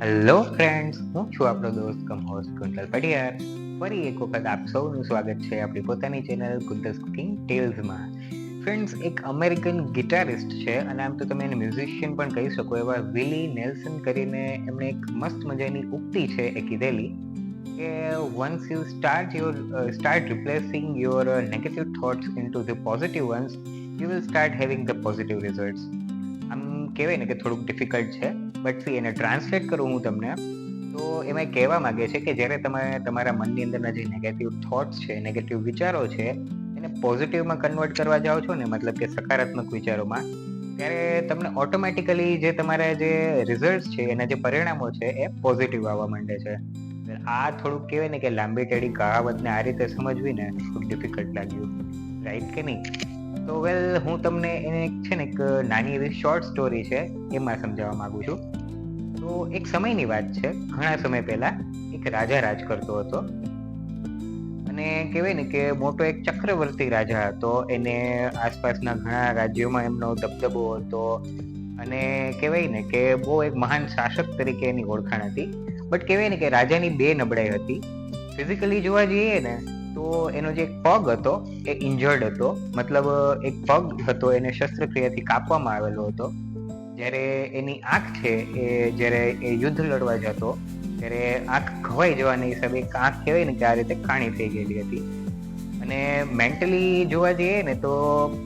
Hello friends હું છું આપણો દોસ્ત કમ હોસ્ટ કુંતલ પટિયાર ફરી એક વખત આપ સૌનું સ્વાગત છે આપણી પોતાની ચેનલ કુંટલ્સ કુકિંગ ટેલ્સમાં ફ્રેન્ડ્સ એક અમેરિકન ગિટારિસ્ટ છે અને આમ તો તમે એને મ્યુઝિશિયન પણ કહી શકો એવા વિલી નેલ્સન કરીને એમણે એક મસ્ત મજાની ઉક્તિ છે એ કીધેલી કે once you start your start replacing your negative thoughts into the positive once you will start having the positive results આમ કહેવાય ને કે થોડુંક ડિફિકલ્ટ છે. બટ એને ટ્રાન્સલેટ કરું હું તમને, તો એમાં કહેવા માંગે છે કે જ્યારે તમે તમારા મનની અંદરના જે નેગેટિવ થોટ્સ છે નેગેટિવ વિચારો છે, એને પોઝિટિવમાં કન્વર્ટ કરવા જાઓ છો ને, મતલબ કે સકારાત્મક વિચારોમાં, ત્યારે તમને ઓટોમેટિકલી જે તમારા જે રિઝલ્ટ છે, એના જે પરિણામો છે, એ પોઝિટિવ આવવા માંડે છે. આ થોડુંક કહેવાય ને કે લાંબી ટેડી કહાવતને આ રીતે સમજવી ને ખૂબ ડિફિકલ્ટ લાગ્યું. રાઈટ કે નહીં? તો વેલ હું તમને એને છે ને, એક નાની એવી શોર્ટ સ્ટોરી છે, એમાં સમજાવવા માગું છું. તો એક સમયની વાત છે. ઘણા સમય પહેલા એક રાજા રાજ કરતો હતો. અને કહેવાય ને કે મોટો એક ચક્રવર્તી રાજા હતો. એને આસપાસના ઘણા રાજ્યોમાં એમનો દબદબો હતો. અને કહેવાય ને કે બહુ એક મહાન શાસક તરીકે એની ઓળખાણ હતી. બટ કહેવાય ને કે રાજાની બે નબળાઈ હતી. ફિઝિકલી જોવા જઈએ ને, તો એનો જે પગ હતો, એ ઇન્જર્ડ હતો. મતલબ, એક પગ હતો, એને શસ્ત્રક્રિયાથી કાપવામાં આવેલો હતો. જ્યારે એની આંખ છે, એ જ્યારે એ યુદ્ધ લડવા જતો, ત્યારે આંખ ઘવાઈ જવાની હિસાબે આંખ કહેવાય ને કે આ રીતે કાણી થઈ ગયેલી હતી. અને મેન્ટલી જોવા જઈએ ને તો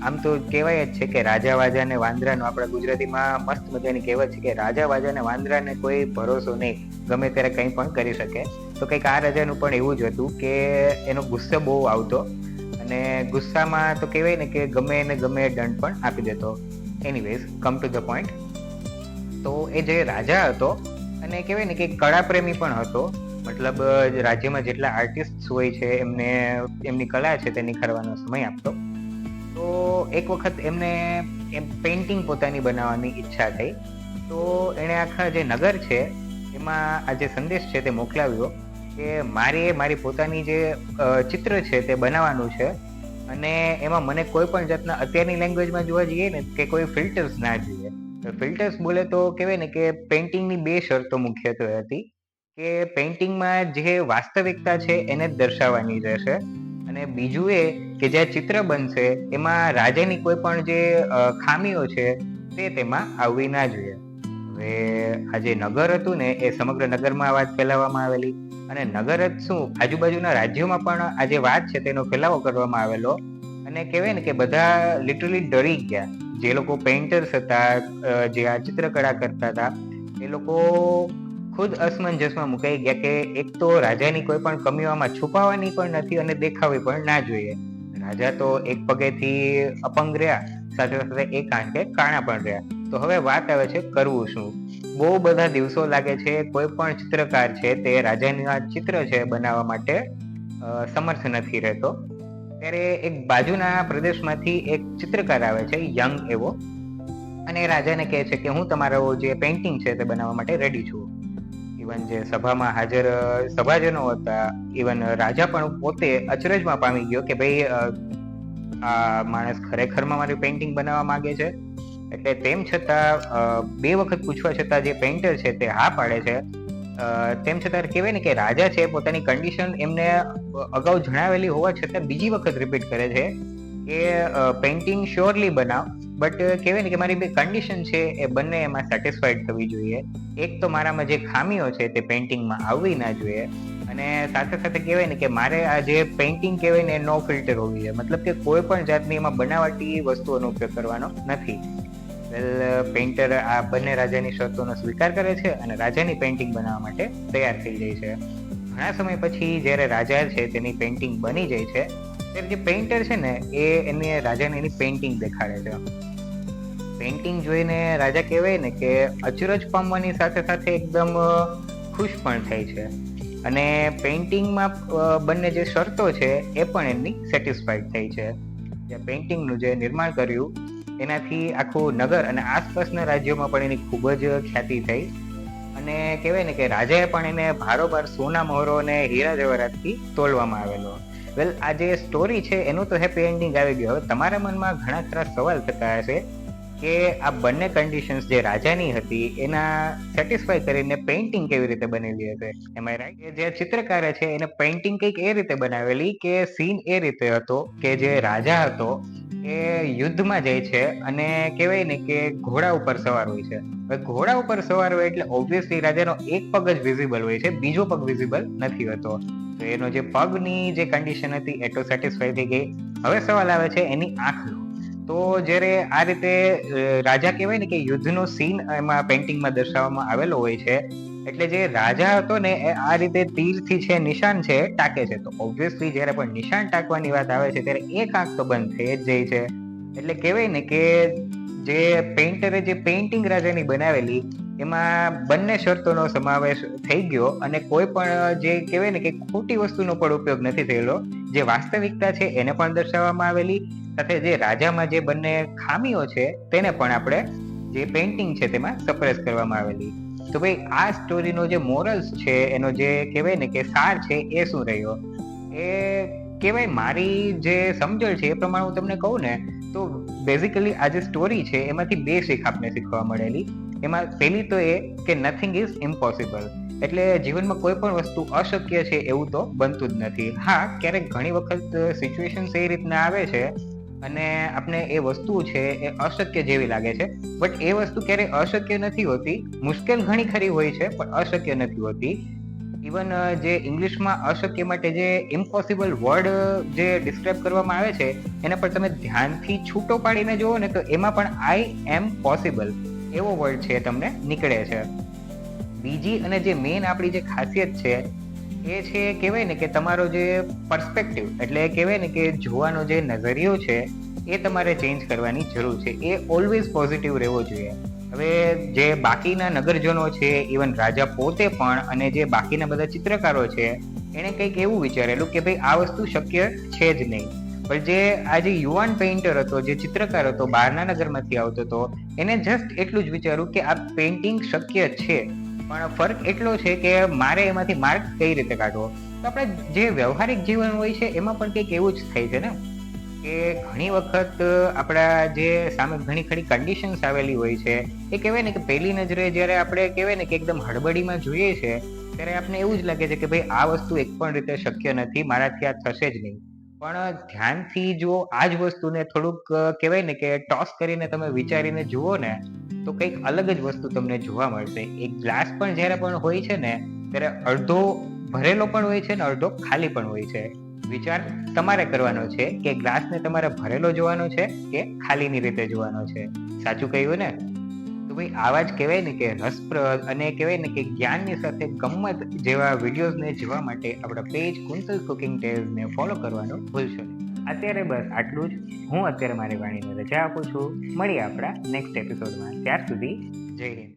આમ તો કહેવાય જ છે કે રાજા વાજા ને વાંદરાનો આપણા ગુજરાતીમાં મસ્ત મજાની કહેવત છે કે રાજા વાજા ને વાંદરાને કોઈ ભરોસો નહીં. ગમે ત્યારે કંઈ પણ કરી શકે. તો કંઈક આ રાજાનું પણ એવું જ હતું કે એનો ગુસ્સો બહુ આવતો. અને ગુસ્સામાં તો કહેવાય ને કે ગમે એને ગમે દંડ પણ આપી દેતો. Anyways come to the point તો એ જે રાજા હતો, અને કહેવાય ને કે કળા પ્રેમી પણ હતો, મતલબ રાજ્યમાં જેટલા આર્ટિસ્ટ હોય છે, એમને, એમની કલા છે તે નિખારવાનો સમય આપતો. તો એક વખત એમને એમ પેઇન્ટિંગ પોતાની બનાવવાની ઈચ્છા થઈ. તો એણે આખા જે નગર છે, એમાં આ જે સંદેશ છે તે મોકલાવ્યો કે મારે મારી પોતાની જે ચિત્ર છે તે બનાવવાનું છે. અને એમાં મને કોઈ પણ જાતના અત્યારની લેંગ્વેજમાં જોવા જઈએ ને કે કોઈ ફિલ્ટર્સ ના જોઈએ. ફિલ્ટર્સ બોલે તો કહેવાય ને કે પેઇન્ટિંગની બે શરતો મુખ્યત્વે હતી કે પેઇન્ટિંગમાં જે વાસ્તવિકતા છે એને જ દર્શાવવાની રહેશે અને બીજું એ કે જે ચિત્ર બનશે એમાં રાજાની કોઈ પણ જે ખામીઓ છે તે તેમાં આવવી ના જોઈએ. હવે આ જે નગર હતું ને એ સમગ્ર નગરમાં વાત ફેલાવવામાં આવેલી. અને નગર જ શું? આજુબાજુના રાજ્યોમાં પણ આ જે વાત છે તેનો ફેલાવો કરવામાં આવેલો. અને કહેવાય ને કે બધા લિટરલી ડરી ગયા. જે લોકો પેઇન્ટર્સ હતા જે આ ચિત્રકળા કરતા હતા, એ લોકો ખુદ અસમંજસમાં મુકાઈ ગયા કે એક તો રાજાની કોઈ પણ કમીઓમાં છુપાવાની પણ નથી અને દેખાવી પણ ના જોઈએ. રાજા તો એક પગેથી અપંગ રહ્યા, સાથે સાથે એક આંખે કાણા પણ રહ્યા. તો હવે વાત આવે છે કરવું શું? બહુ બધા દિવસો લાગે છે. કોઈ પણ ચિત્રકાર છે તે રાજાની ચિત્ર છે બનાવવા માટે સમર્થ નથી રહેતો. ત્યારે એક બાજુના પ્રદેશમાંથી એક ચિત્રકાર આવે છે, યંગ એવો. અને રાજાને કહે છે કે હું તમારો જે પેઇન્ટિંગ છે તે બનાવવા માટે રેડી છું. ઇવન જે સભામાં હાજર, સભાજનો હતા ઇવન રાજા પણ પોતે અચરજમાં પામી ગયો કે ભાઈ આ માણસ ખરેખરમાં મારી પેઇન્ટિંગ બનાવવા માંગે છે. એટલે તેમ છતાં બે વખત પૂછવા છતાં જે પેઇન્ટર છે તે હા પાડે છે. તેમ છતાં કહેવાય ને કે રાજા છે, પોતાની કન્ડિશન એમને અગાઉ જણાવેલી હોવા છતાં બીજી વખત રિપીટ કરે છે કે પેઇન્ટિંગ શ્યોરલી બનાવ. બટ કહેવાય ને કે મારી બે કન્ડિશન છે એ બંને એમાં સેટિસ્ફાઈડ થવી જોઈએ. એક તો મારામાં જે ખામીઓ છે તે પેઇન્ટિંગમાં આવવી ના જોઈએ. અને સાથે સાથે કહેવાય ને કે મારે આ જે પેઇન્ટિંગ કહેવાય ને નો ફિલ્ટર હોવી જોઈએ. મતલબ કે કોઈ પણ જાતની એમાં બનાવટી વસ્તુઓનો ઉપયોગ કરવાનો નથી. પેઇન્ટર આ બંને રાજાની શરતોનો સ્વીકાર કરે છે અને રાજાની પેઇન્ટિંગ બનાવવા માટે તૈયાર થઈ જાય છે. ઘણા સમય પછી જ્યારે રાજા છે તેની પેઇન્ટિંગ બની જાય છે, ત્યારે જે પેઇન્ટર છે ને, એ એને રાજાને એની પેઇન્ટિંગ દેખાડે છે. પેઇન્ટિંગ જોઈને રાજા કહેવાય ને કે અચરજ પામવાની સાથે સાથે એકદમ ખુશ પણ થાય છે. અને પેઇન્ટિંગમાં બંને જે શરતો છે, એ પણ એમની સેટિસ્ફાઈડ થઈ છે. જે પેઇન્ટિંગનું જે નિર્માણ કર્યું એનાથી આખું નગર અને આસપાસના રાજ્યોમાં પણ એની ખૂબ જ ખ્યાતિ થઈ. અને કહેવાય ને કે રાજાએ પણ એને ભારોભાર સોના મોહરો અને હીરા જવાહરાતથી તોલવામાં આવેલો. વેલ, આ જે સ્ટોરી છે, એનું તો હેપી એન્ડિંગ આવી ગયું. હવે તમારા મનમાં ઘણા ખરા સવાલ થતા હશે કે આ બંને કન્ડિશન્સ જે રાજાની હતી, એના સેટિસ્ફાય કરીને પેઇન્ટિંગ કેવી રીતે બનેલી હશે? એમાં રાઈટ જે ચિત્રકાર છે, એને પેઇન્ટિંગ કંઈક એ રીતે બનાવેલી કે સીન એ રીતે હતો કે જે રાજા હતો એ યુદ્ધમાં જાય છે અને કહેવાય ને કે ઘોડા ઉપર સવાર હોય છે. ઘોડા ઉપર સવાર હોય એટલે ઓબ્વિયસલી રાજાનો એક પગ જ વિઝિબલ હોય છે, બીજો પગ વિઝિબલ નથી હોતો. તો એનો જે પગની જે કન્ડિશન હતી એ સેટિસ્ફાઈ થઈ ગઈ. હવે સવાલ આવે છે એની આંખનો. તો જ્યારે આ રીતે રાજા કહેવાય ને કે યુદ્ધનો સીન એમાં પેન્ટિંગમાં દર્શાવવામાં આવેલો હોય છે એટલે જે રાજા હતો ને, એ આ રીતે તીરથી છે, નિશાન છે, ટાકે છે. તો ઓબ્વિયસલી જ્યારે પણ નિશાન ટાકવાની વાત આવે છે, ત્યારે એક આંખ તો બંધ થઈ જ જાય છે. એટલે કહેવાય ને કે જે પેઇન્ટરે જે પેઇન્ટિંગ રાજાની બનાવેલી, એમાં બંને શરતોનો સમાવેશ થઈ ગયો અને કોઈ પણ જે કહેવાય ને કે ખોટી વસ્તુનો પણ ઉપયોગ નથી થયેલો. જે વાસ્તવિકતા છે, એને પણ દર્શાવવામાં આવેલી. સાથે જે રાજામાં જે બંને ખામીઓ છે, તેને પણ આપણે જે પેઇન્ટિંગ છે, તેમાં સપ્રેસ કરવામાં આવેલી. તો ભાઈ, આ સ્ટોરીનો જે મોરલ્સ છે, એનો જે કહેવાય ને કે સાર છે, એ શું રહ્યો? એ કહેવાય મારી જે સમજણ છે, એ પ્રમાણે હું તમને કહું ને, તો બેઝિકલી આ જે સ્ટોરી છે, એમાંથી બે શીખ આપને શીખવા મળેલી. એમાં પહેલી તો એ કે નથિંગ ઇઝ ઇમ્પોસિબલ એટલે જીવનમાં કોઈ પણ વસ્તુ અશક્ય છે, એવું તો બનતું જ નથી. હા, ક્યારેક ઘણી વખત સિચ્યુએશન્સ એ રીતના આવે છે અને આપણે એ વસ્તુ છે એ અશક્ય જેવી લાગે છે. બટ એ વસ્તુ ક્યારેય અશક્ય નથી હોતી. મુશ્કેલ ઘણી ખરી હોય છે, પણ અશક્ય નથી હોતી. ઇવન જે ઇંગ્લિશમાં અશક્ય માટે જે ઇમ્પોસિબલ વર્ડ જે ડિસ્ક્રાઇબ કરવામાં આવે છે, એના પર તમે ધ્યાનથી છૂટો પાડીને જુઓ ને તો એમાં પણ આઈ એમ પોસિબલ એવો વર્ડ છે તમને નીકળે છે. બીજી અને જે મેઇન આપણી જે ખાસિયત છે એ છે કહેવાય ને કે તમારો જે પર્સપેક્ટિવ એટલે કહેવાય ને કે જોવાનો જે નજરિયો છે, એ તમારે ચેન્જ કરવાની જરૂર છે. એ ઓલવેઝ પોઝિટિવ રહેવો જોઈએ. હવે જે બાકીના નગરજનો છે ઇવન રાજા પોતે પણ અને જે બાકીના બધા ચિત્રકારો છે, એણે કંઈક એવું વિચારેલું કે ભાઈ આ વસ્તુ શક્ય છે જ નહીં. પણ જે આ જે યુવાન પેઇન્ટર હતો, જે ચિત્રકાર હતો, બહારના નગરમાંથી આવતો હતો, એને જસ્ટ એટલું જ વિચાર્યું કે આ પેઇન્ટિંગ શક્ય છે. પણ ફરક એટલો છે કે મારે એમાંથી માર્ક કઈ રીતે કાઢવો? તો આપણે જે વ્યવહારિક જીવન હોય છે, એમાં પણ કંઈક એવું જ થાય છે ને? કે ઘણી વખત આપણા જે સામે ઘણી ખરી કન્ડિશન્સ આવેલી હોય છે, એ કહેવાય ને કે પહેલી નજરે જ્યારે આપણે કહેવાય ને કે એકદમ હડબડીમાં જોઈએ છે, ત્યારે આપણે એવું જ લાગે છે કે ભાઈ, આ વસ્તુ એક પણ રીતે શક્ય નથી, મારાથી આ થશે જ નહીં. પણ ધ્યાનથી જો આ જ વસ્તુને થોડુંક કહેવાય ને કે ટોસ કરીને તમે વિચારીને જુઓ ને તો કંઈક અલગ જ વસ્તુ તમને જોવા મળશે. એક ગ્લાસ પણ જ્યારે પણ હોય છે ને, ત્યારે અડધો ભરેલો પણ હોય છે ને, અડધો ખાલી પણ હોય છે. વિચાર તમારે કરવાનો છે કે ગ્લાસને તમારે ભરેલો જોવાનો છે કે ખાલીની રીતે જોવાનો છે? સાચું કહ્યું ને? તો ભાઈ, આવા જ કહેવાય ને કે રસપ્રદ અને કહેવાય ને કે જ્ઞાનની સાથે ગમત જેવા વિડીયોઝને જોવા માટે આપણા પેજ કુંતલ કુકિંગ ટેલ્સને ફોલો કરવાનું ભૂલશો નહીં. અત્યારે બસ આટલું જ. હું અત્યારે મારી વાણીને રજા આપું છું. મળીએ આપણા નેક્સ્ટ એપિસોડમાં ત્યાર સુધી જય હિન્દ.